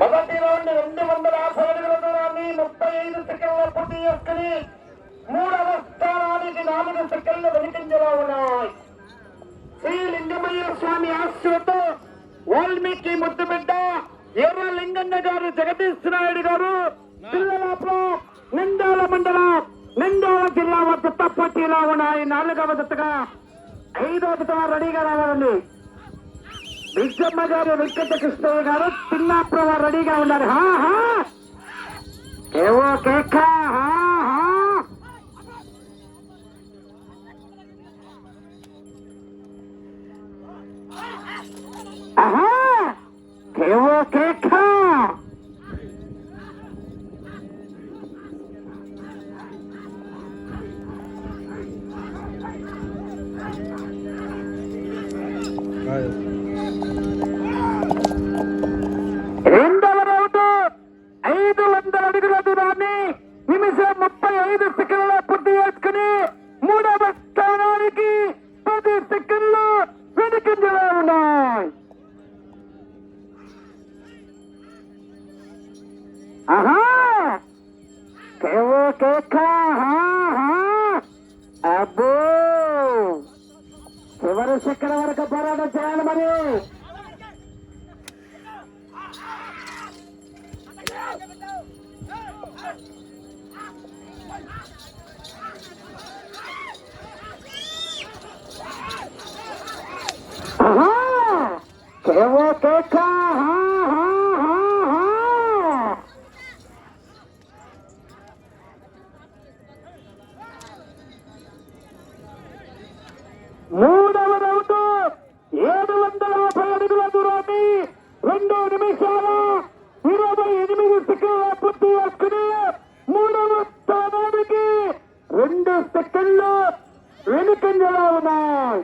మొదటి రౌండ్ రెండు వందల యాభై అడుగుల దూరాన్ని ముప్పై ఐదు సెకండ్ల పూర్తి చేసుకుని మూడవ స్థానానికి నాలుగు సెకండ్లు వెనుకంజలో ఉన్నాయి. శ్రీ లింగమయ్య స్వామి ఆశ్రతో వాల్మీకి ముద్దుబిడ్డ ఎర్ర లింగన్న గారు జగదీశ్ నాయుడు గారు. పిల్లలాపురం నిందాల మండలం నిందాల జిల్లా వద్ద పోటీలో ఉన్నాయి. నాలుగవ జతగా ఐదవ జత రెడీగా రావాలండి. విజమ్మ గారు వెంకట కృష్ణయ్య గారు చిన్నాపురం రెడీగా ఉన్నారు. హా హా. ఏవో కేక హా. రెండవ చివరి శిఖర వరకు పోరాటం చేయాలి మరి ఆహా! కేవో కేక హా, రెండు నిమిషాల ఇరవై ఎనిమిది సెకండ్ల పూర్తి చేసుకుని మూడవ స్థానానికి రెండు సెకండ్లు వెనుకంజలా ఉన్నాయి.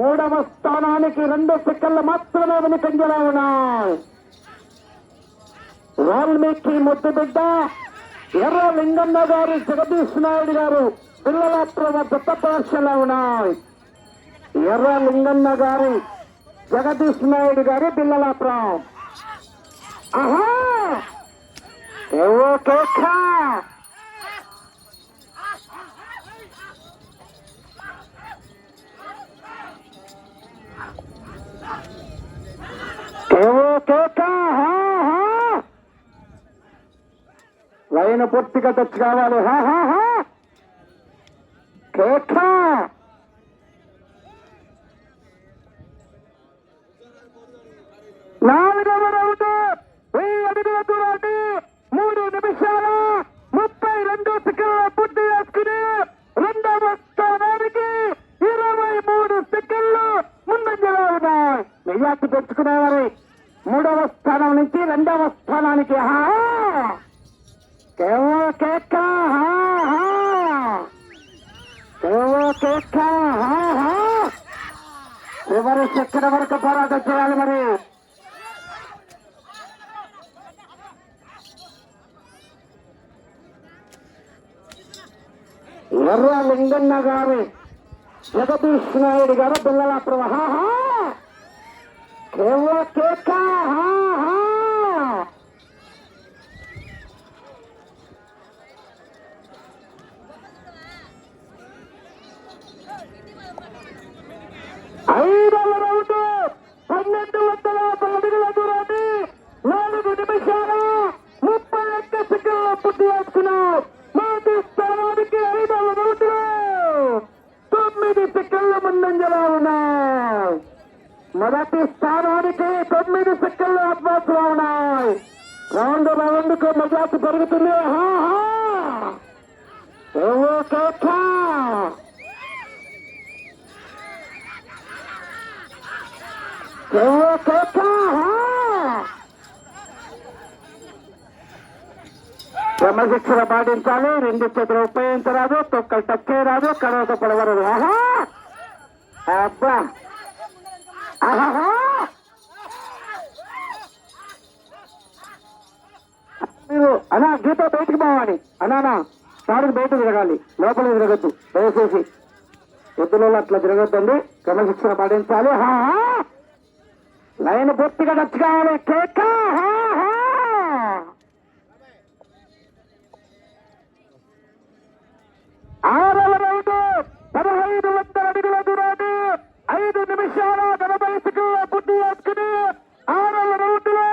మూడవ స్థానానికి రెండు సెకండ్లు మాత్రమే వెనుకంజలా ఉన్నాయి. వాల్మీకి ముద్దు బిడ్డ ఎర్ర లింగన్న గారు జగదీష్ నాయుడు గారు పిల్లల దత్త పరీక్షలో ఉన్నాయి. ఎర్ర లింగన్న గారి జగదీష్ నాయుడు గారు పిల్లలాపురం ఆహా! ఏవో హా, లైన్ పూర్తిగా తెచ్చి కావాలి. హా హా హా! కేఖా నాలుగవ రౌండ్ వెయ్యి అడుగుల దూరాన్ని మూడు నిమిషాల ముప్పై రెండు సెకండ్ల పూర్తి చేసుకుని రెండవ స్థానానికి ఇరవై మూడు సెకండ్లు ముందంజలో ఉన్నాయి. మెజార్టీ తెచ్చుకునేవారి మూడవ స్థానం నుంచి రెండవ స్థానానికి హా కేవో కేక హా హా కేవో కేక చివరి చక్కెర వరకు పోరాటం చేయాలి మరి ఎర్ర లింగన్న గారు జగదీష్ నాయుడు గారు పిల్లల ప్రవాహ. కేవల కేక క్రమశిక్షణ పాటించాలి రెండు చేతులు ఉపయోగించరాదు తొక్కలు తక్కే రాదు కడవతో పడవరదు. ఆహా! అబ్బా! ఆహా! మీరు అనా గీత బయటికి పోవాలి. అనానా సారికి బయట తిరగాలి. లోపల తిరగద్దు. దయచేసి ఎద్దులలో అట్లా తిరగద్దండి. క్రమశిక్షణ పాటించాలి. హా. లైన్ పూర్తిగా టచ్ కావాలి కేక ఆరవ రౌండ్ పదహైదు వందల అడుగుల దూరాన్ని ఐదు నిమిషాల నలభై సెకండ్ల పూర్తి ఆరవ రౌండ్లో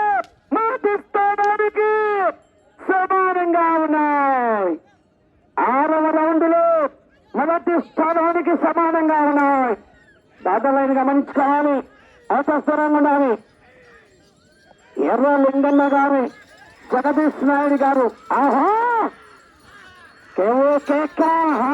మొదటి స్థానానికి సమానంగా ఉన్నాయి. ఆరవ రౌండ్లో మొదటి స్థానానికి సమానంగా ఉన్నాయి. దాదాలైన గమనించుకోవాలి. అవసరంగా ఉండాలి ఎర్ర లింగన్న గారు జగదీష్ నాయుడు గారు ఆహా! హా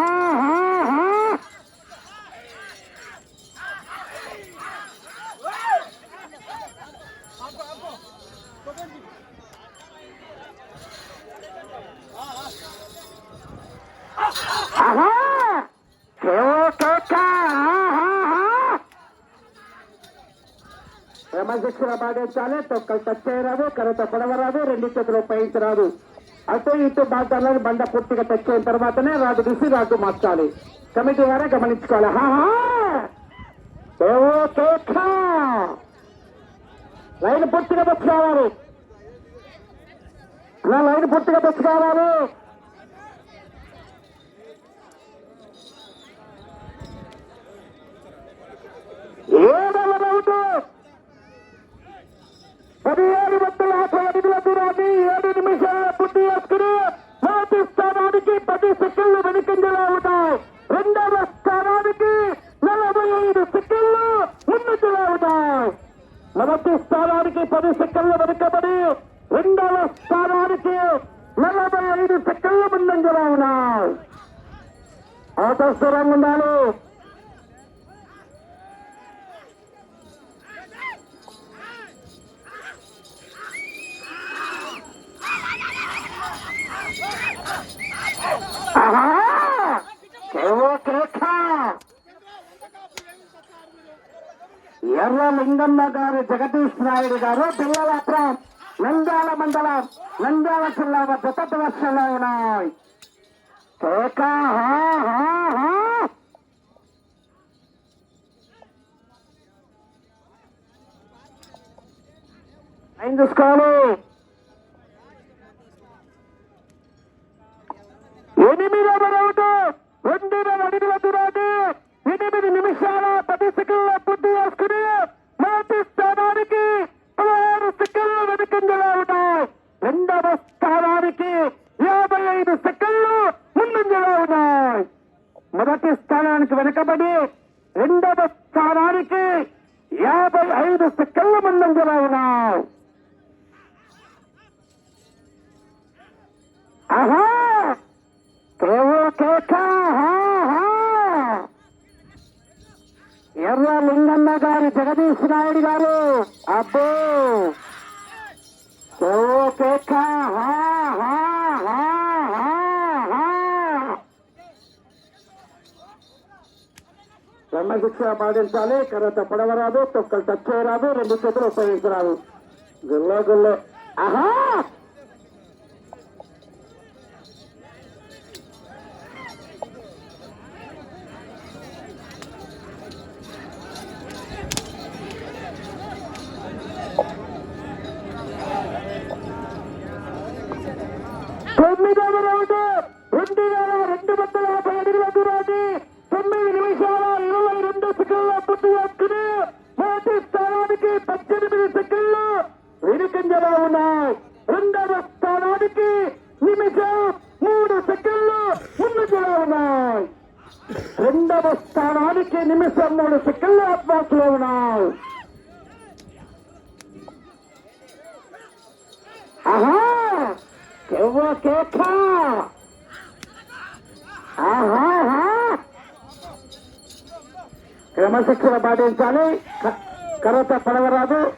ఆహా! కేవో కేకా హా హా హా క్రమశిక్షణ పాటించాలి తొక్కలు టచ్ చేయరాదు కరెత పొడవరాదు రెండు చేతులు ఉపయోగించరాదు. అటు ఇటు బాధ్యాలను బండ పూర్తిగా తెచ్చిన అయిన తర్వాతనే రాదు తీసి రాదు మార్చాలి. కమిటీ వారే గమనించుకోవాలి. హాహా లైన్ పూర్తిగా బస్సు కావాలి. నా లైన్ పూర్తిగా బస్సు కావాలి. ఏడవ రౌండ్ నిమిషాల పూర్తి వేసుకుని మొదటి స్థానానికి పది సెకండ్లు వెనుకంజలో ఉన్నాయి రెండవ స్థానానికి నలభై ఐదు సెకండ్లు ముందులో ఉన్నాయి మొదటి స్థానానికి పది సెకండ్లు వెనుకబడి రెండవ స్థానానికి నలభై ఐదు సెకండ్లు ముందంజలో ఉన్నాయి ఆటస్థరంగా ఉండాలి ఎర్ర లింగమ్మ గారు జగదీష్ నాయుడు గారు పిల్లలాపురం నంద్యాల మండలం నంద్యాల జిల్లా వద్ద ప్రదర్శనలో ఉన్నాయి హా, చూసుకోవాలి వెనుకబడి రెండవ స్థానానికి యాభై ఐదు సెకండ్ల ముందంజలో ఉన్నావు. ఆహా! ఎర్ర లింగన్న గారి జగదీష్ నాయుడు గారు. అబ్బో! కేవో కేక హా, హా, క్రమశిక్షణ పాటించాలి కర్రత పొడవరాదు తొక్కలు టచ్ చేయరాదు రెండు చేతులు ఉపయోగించరాదు. గుల్లో గుల్లో ఆహా! సెకండ్ల పూర్తి క్రమశిక్షణ పాటించాలి. క- కర్రత పడవరాదు.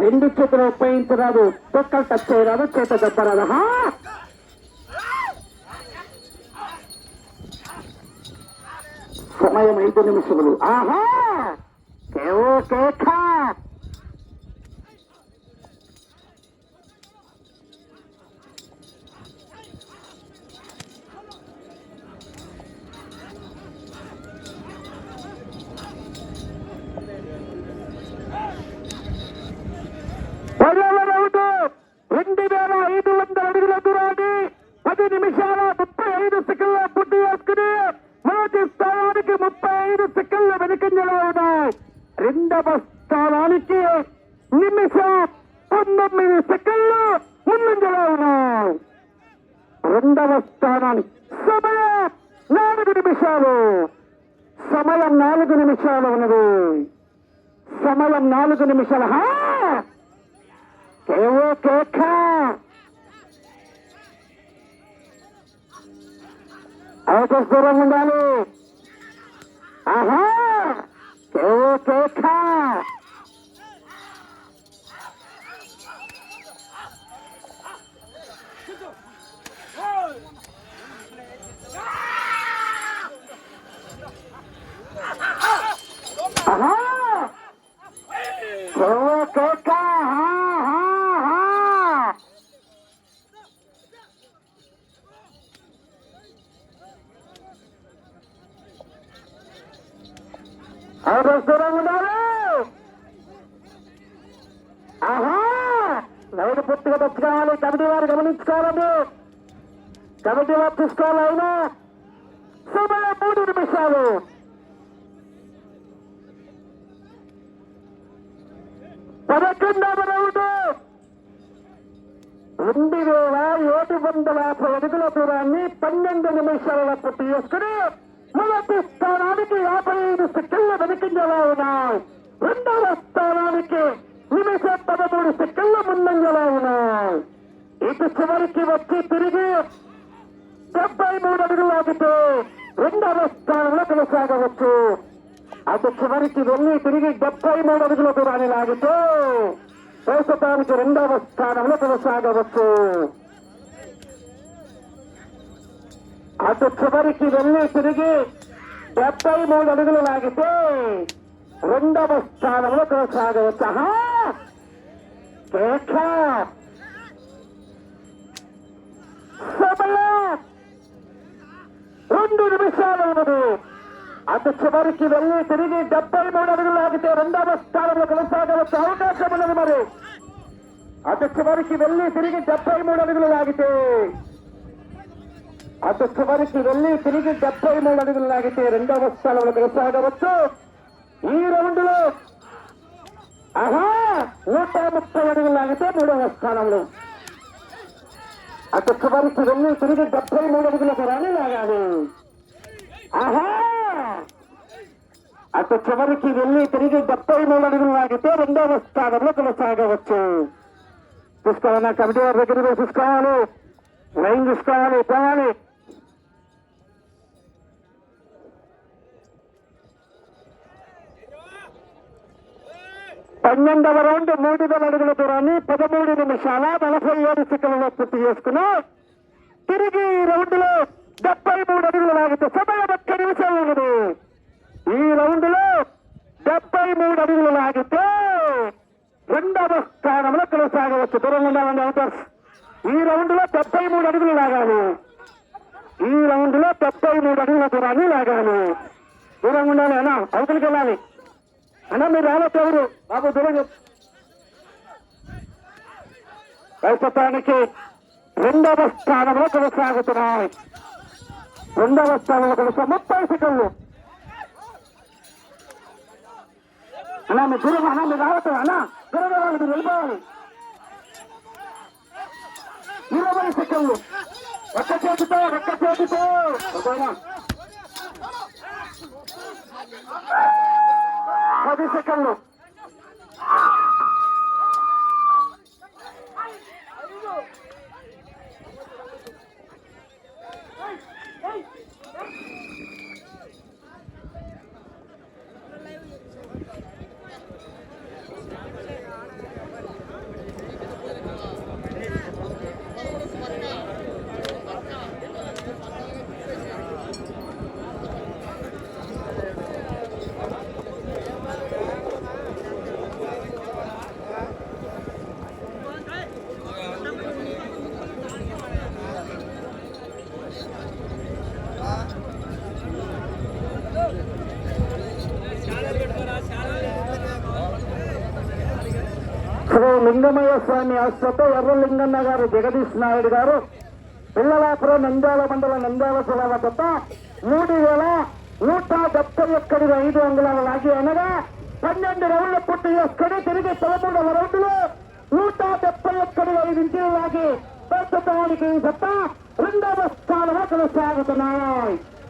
రెండు చేతులు ఉపయోగించరాదు. తొక్కలు టచ్ చేయరాదు. చేత తప్పరాదు సమయం ఐదు నిమిషములు. ఆహా! కేవో నిమిషాల ముప్పై ఐదు సెకండ్ల పూర్తి చేసుకుని మొదటి స్థానానికి ముప్పై ఐదు సెకండ్ల వెనుకంజలో ఉన్నాయి. రెండవ స్థానానికి నిమిషం పంతొమ్మిది సెకండ్లు ముందంజలో ఉన్నాయి. రెండవ స్థానానికి సమయం నాలుగు నిమిషాలు. సమయం నాలుగు నిమిషాలు ఉన్నది. సమయం నాలుగు నిమిషాలు. ఓకే అవకాశ దూరం ఉండాలి. ఆహా! కేవో కేక ఆహా! కేవో కమిటీ వారు చూసుకోవాలి అయినా సమయం మూడు నిమిషాలు. పదకొండవ రౌండ్. రెండు వేల ఏడు వందల యాభై అడుగుల దూరాన్ని పన్నెండు నిమిషాలలో పూర్తి చేసుకుని మొదటి స్థానానికి యాభై ఐదు సెకండ్ల వెనుకంజలా ఉన్నాయి రెండవ స్థానానికి నిమిషం పదమూడు సెకండ్ల ముందంజలా ఉన్నాయి ఇటు చివరికి వచ్చి తిరిగి డెబ్బై మూడు అడుగులు లాగితే రెండవ స్థానంలో కొనసాగవచ్చు. అటు చివరికి వెళ్ళి తిరిగి డెబ్బై మూడు అడుగుల దూరాన్ని లాగితే ప్రస్తుతానికి రెండవ స్థానంలో కొనసాగవచ్చు. అటు చివరికి వెళ్ళి తిరిగి డెబ్బై మూడు అడుగులు లాగితే రెండవ స్థానంలో కొనసాగవచ్చు. ఆహా! సమయం! రెండు నిమిషాలు ఉన్నది. అటు చివరికి వెళ్ళి తిరిగి డెబ్బై మూడు అడుగులు లాగితే రెండవ స్థానంలో కొనసాగవచ్చు అవకాశం ఉన్నది మరి. అటు చివరికి వెళ్ళి తిరిగి డెబ్బై మూడు అడుగులు లాగితే అటు చివరికి వెళ్ళి తిరిగి డెబ్బై మూడు అడుగులు లాగితే రెండవ స్థానంలో కొనసాగవచ్చు. ఈ రౌండ్లో ఆహా నూట ముప్పై అడుగులు లాగితే మూడవ స్థానంలో. అటు చివరికి వెళ్ళి తిరిగి డెబ్బై మూడు అడుగులకు రాని లాగాలి ఆహా! అటు చివరికి వెళ్ళి తిరిగి డెబ్బై మూడు అడుగులు లాగితే రెండవ స్థానంలో కొనసాగవచ్చు. చూసుకోవాలన్నా కమిటీ వారి దగ్గర చూసుకోవాలి లైన్ చూసుకోవాలి పోవాలి. పన్నెండవ రౌండ్ మూడు వేల అడుగుల దూరాన్ని పదమూడు నిమిషాల నలభై ఏడు సెకండ్లలో పూర్తి చేసుకుని తిరిగి ఈ రౌండ్లో డెబ్బై మూడు అడుగులు లాగితే సమయం ఒక్క నిమిషం ఉన్నది. ఈ రౌండ్లో డెబ్బై మూడు అడుగులు లాగితే రెండవ స్థానంలో కొనసాగవచ్చు. దూరంగా ఉండాలండి అవుటర్స్ ఈ రౌండ్లో డెబ్బై మూడు అడుగులు లాగాలి. ఈ రౌండ్లో డెబ్బై మూడు అడుగుల దూరాన్ని లాగాలి. దూరంగా ఉండాలి అన్నా అవతలికి వెళ్ళాలి. అన్న మీరు రాలేదు ఎవరు? బాబు దూరం ప్రస్తుతానికి రెండవ స్థానంలో కొనసాగుతున్నాయి. రెండవ స్థానంలో కొనసా ముప్పై సెకండ్లు. అన్నా మీ దూరం అన్నా మీరు రావట్లేదు అన్నా దూరం రావాలి మీరు వెళ్ళిపోవాలి. ఇరవై సెకండ్లు. ఒక్క చేతితో ఒక్క చేతితో. ఓకేనా? పది శ్రీ లింగమయ్య స్వామి ఆశ్రతో ఎర్రలింగన్న గారు జగదీష్ నాయుడు గారు పిల్లలాపురం నంద్యాల మండల నంద్యాల జిల్లా వద్ద మూడు వేల నూట డెబ్బై ఒక్కడిగా ఐదు అంగుళాల లాగి అనగా పన్నెండు రౌండ్ల పూర్తి చేసుకుని తిరిగి పదమూడవ రౌండ్లు నూట డెబ్బై ఒక్కడిగా ఐదు ఇంచులు లాగి ప్రస్తుతానికి సత్తా రెండవ స్థానంలో కొనసాగుతున్నాయి.